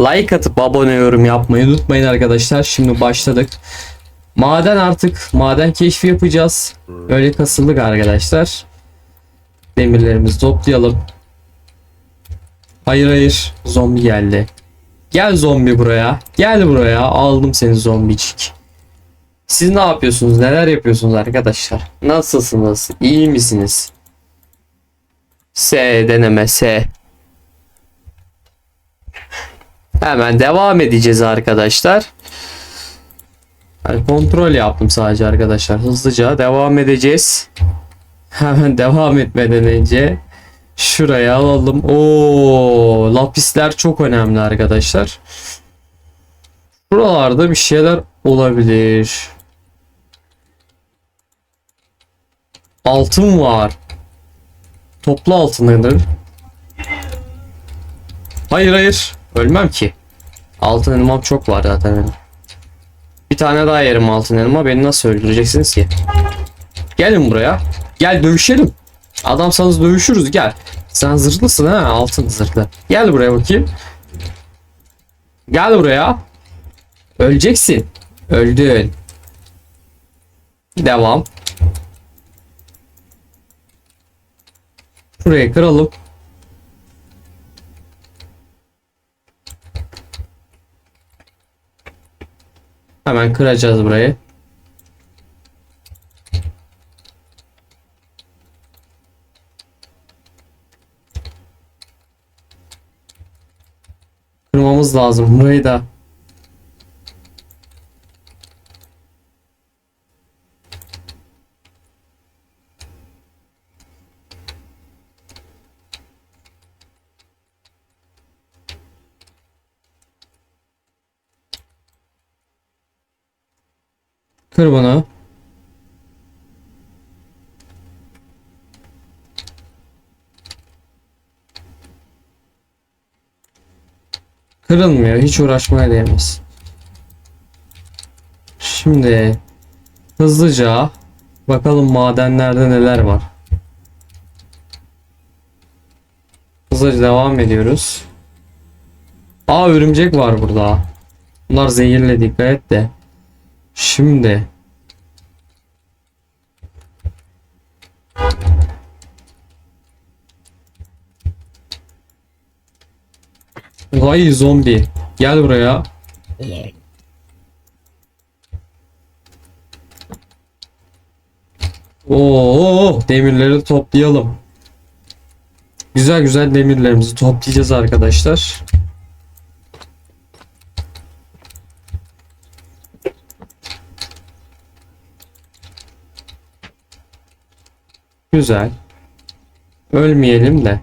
Like atıp abone yorum yapmayı unutmayın arkadaşlar. Şimdi başladık. Maden artık maden keşfi yapacağız. Öyle kasıldık arkadaşlar. Demirlerimizi toplayalım. Hayır hayır. Zombi geldi. Gel zombi buraya. Gel buraya. Aldım seni zombicik. Siz ne yapıyorsunuz? Neler yapıyorsunuz arkadaşlar? Nasılsınız? İyi misiniz? S deneme S. Hemen devam edeceğiz arkadaşlar. Yani kontrol yaptım sadece arkadaşlar. Hızlıca devam edeceğiz. Hemen devam etmeden önce şuraya alalım. Oo, lapisler çok önemli arkadaşlar. Buralarda bir şeyler olabilir. Altın var. Toplu altınıdır. Hayır hayır. Ölmem ki. Altın elmam çok var zaten. Bir tane daha yerim altın elma. Beni nasıl öldüreceksiniz ki? Gelin buraya. Gel dövüşelim. Adamsanız dövüşürüz gel. Sen zırhlısın ha altın zırhlı. Gel buraya bakayım. Gel buraya. Öleceksin. Öldün. Devam. Şurayı kıralım. Hemen kıracağız burayı. Kırmamız lazım burayı da. Kır bunu. Kırılmıyor. Hiç uğraşmaya değmez. Şimdi hızlıca bakalım madenlerde neler var. Hızlıca devam ediyoruz. Aa örümcek var burada. Bunlar zehirli dikkat et de. Şimdi Vay zombi. Gel buraya. Oo, demirleri toplayalım. Güzel güzel demirlerimizi toplayacağız arkadaşlar. Güzel. Ölmeyelim de.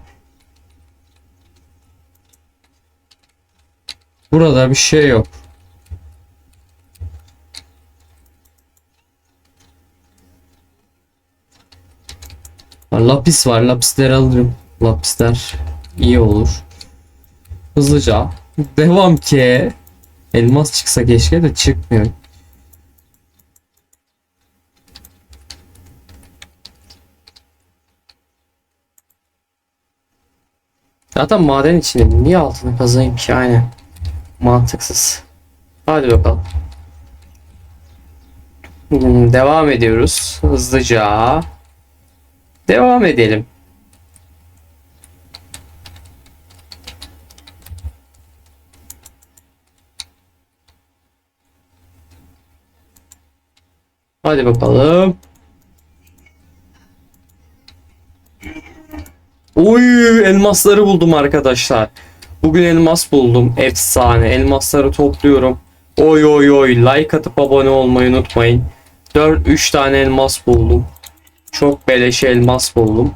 Burada bir şey yok. Lapis var. Lapisleri alırım. Lapisler iyi olur. Hızlıca. Devam ki. Elmas çıksa keşke de çıkmıyor. Zaten maden içinde niye altını kazayım ki aynen. Mantıksız. Hadi bakalım. Hmm, Devam ediyoruz. Hızlıca. Devam edelim. Hadi bakalım. Oy elmasları buldum arkadaşlar. Bugün elmas buldum. Efsane. Elmasları topluyorum. Oy oy oy. Like atıp abone olmayı unutmayın. 4 3 tane elmas buldum. Çok beleş elmas buldum.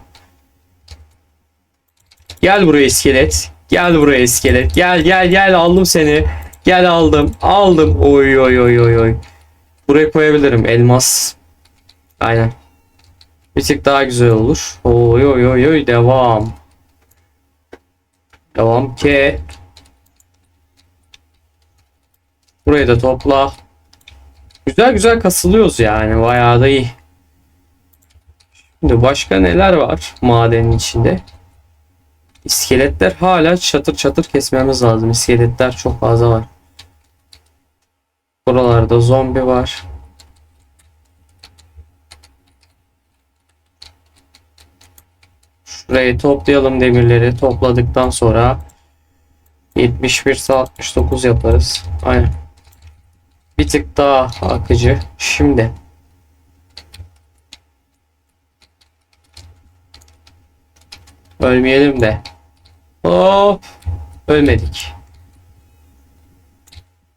Gel buraya iskelet. Gel buraya iskelet. Gel gel gel aldım seni. Gel aldım. Aldım. Oy oy oy oy oy. Buraya koyabilirim elmas. Aynen. Bir tık daha güzel olur. Oy oy oy oy devam. Devam ki. Burayı da topla. Güzel güzel kasılıyoruz yani. Bayağı da iyi. Şimdi başka neler var madenin içinde? İskeletler hala çatır çatır kesmemiz lazım. İskeletler çok fazla var. Buralarda zombi var. Şurayı toplayalım demirleri. Topladıktan sonra 71 ise 69 yaparız. Aynen. Bir tık daha akıcı. Şimdi ölmeyelim de. Hop. Ölmedik.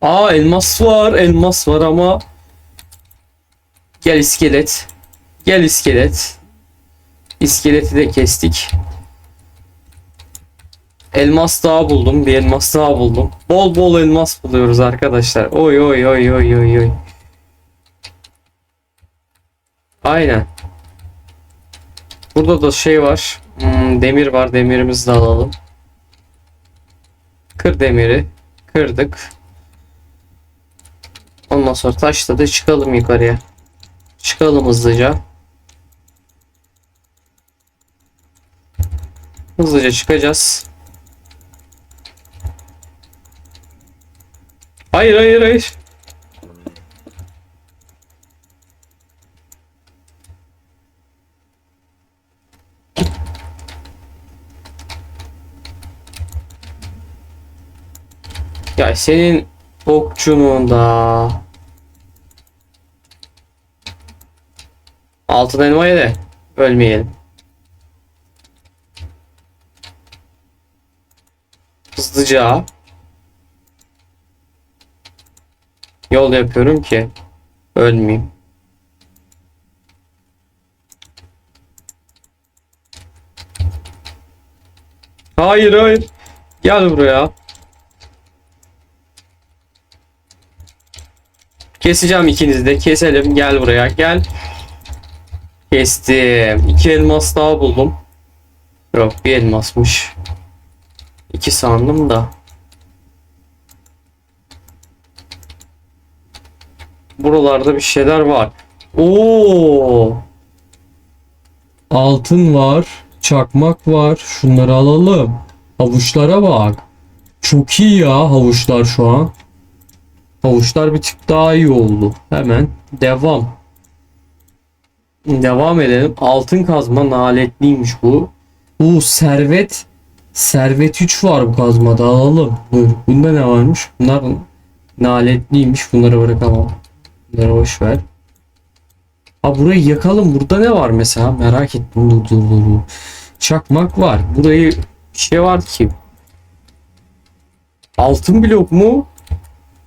Aa elmas var. Elmas var ama Gel iskelet. Gel iskelet. İskeleti de kestik. Elmas daha buldum. Bir elmas daha buldum. Bol bol elmas buluyoruz arkadaşlar. Oy oy oy oy oy oy. Aynen. Burada da şey var. Hmm, demir var. Demirimizi de alalım. Kır demiri. Kırdık. Ondan sonra taşla çıkalım yukarıya. Çıkalım hızlıca. Hızlıca çıkacağız. Hayır hayır hayır. Ya senin okçunun da altın elmayı da ölmeyelim. Hızlıca yol yapıyorum ki ölmeyeyim. Hayır hayır. Gel buraya. Keseceğim ikinizi de. Keselim. Gel buraya. Gel. Kestim. İki elmas daha buldum. Yok bir elmasmış. İki sandım da. Buralarda bir şeyler var. Oo! Altın var, çakmak var. Şunları alalım. Havuçlara bak. Çok iyi ya havuçlar şu an. Havuçlar bir tık daha iyi oldu. Hemen devam. Devam edelim. Altın kazma naletliymiş bu. Bu servet servet 3 var bu kazmada alalım. Dur. Bunda ne varmış? Bunlar naletliymiş. Bunları bırakalım. Bunları boş ver. Ha burayı yakalım. Burada ne var mesela? Merak ettim. Dur dur dur. Çakmak var. Burayı şey var ki. Altın blok mu?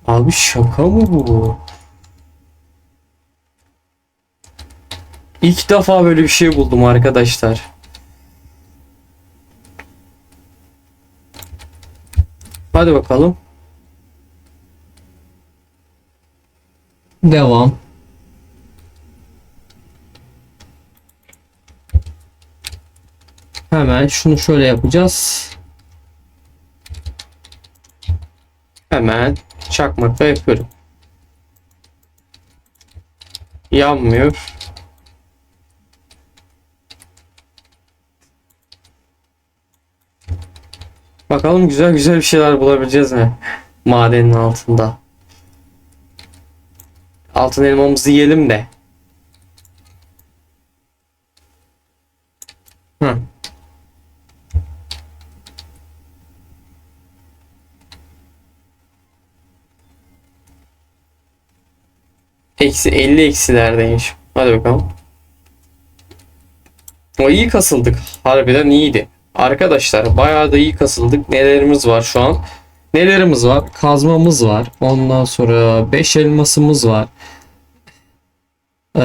Abi şaka mı bu? İlk defa böyle bir şey buldum arkadaşlar. Hadi bakalım. Devam. Hemen şunu şöyle yapacağız. Hemen çakmakla yapıyorum. Yanmıyor. Bakalım güzel güzel bir şeyler bulabileceğiz mi? Madenin altında. Altın elmamızı yiyelim de. Hı. Eksi 50 eksilerdeymiş. Hadi bakalım. O iyi kasıldık. Harbiden iyiydi. Arkadaşlar bayağı da iyi kasıldık. Nelerimiz var şu an? Nelerimiz var? Kazmamız var. Ondan sonra 5 elmasımız var. Ee,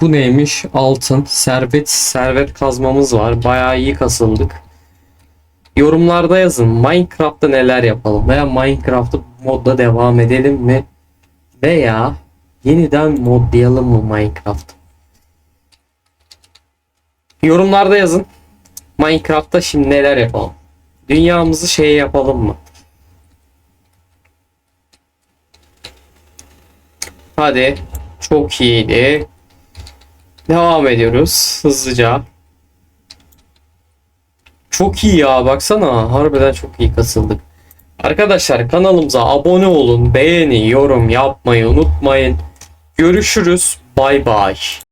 bu neymiş? Altın, servet, servet kazmamız var. Bayağı iyi kasıldık. Yorumlarda yazın. Minecraft'ta neler yapalım? Veya Minecraft'ı modda devam edelim mi? Veya yeniden modlayalım mı Minecraft? Yorumlarda yazın. Minecraft'ta şimdi neler yapalım? Dünyamızı şey yapalım mı? Hadi. Çok iyiydi. Devam ediyoruz hızlıca. çok iyi ya baksana harbiden çok iyi kasıldık. Arkadaşlar kanalımıza abone olun, beğeni, yorum yapmayı unutmayın. Görüşürüz. Bay bay.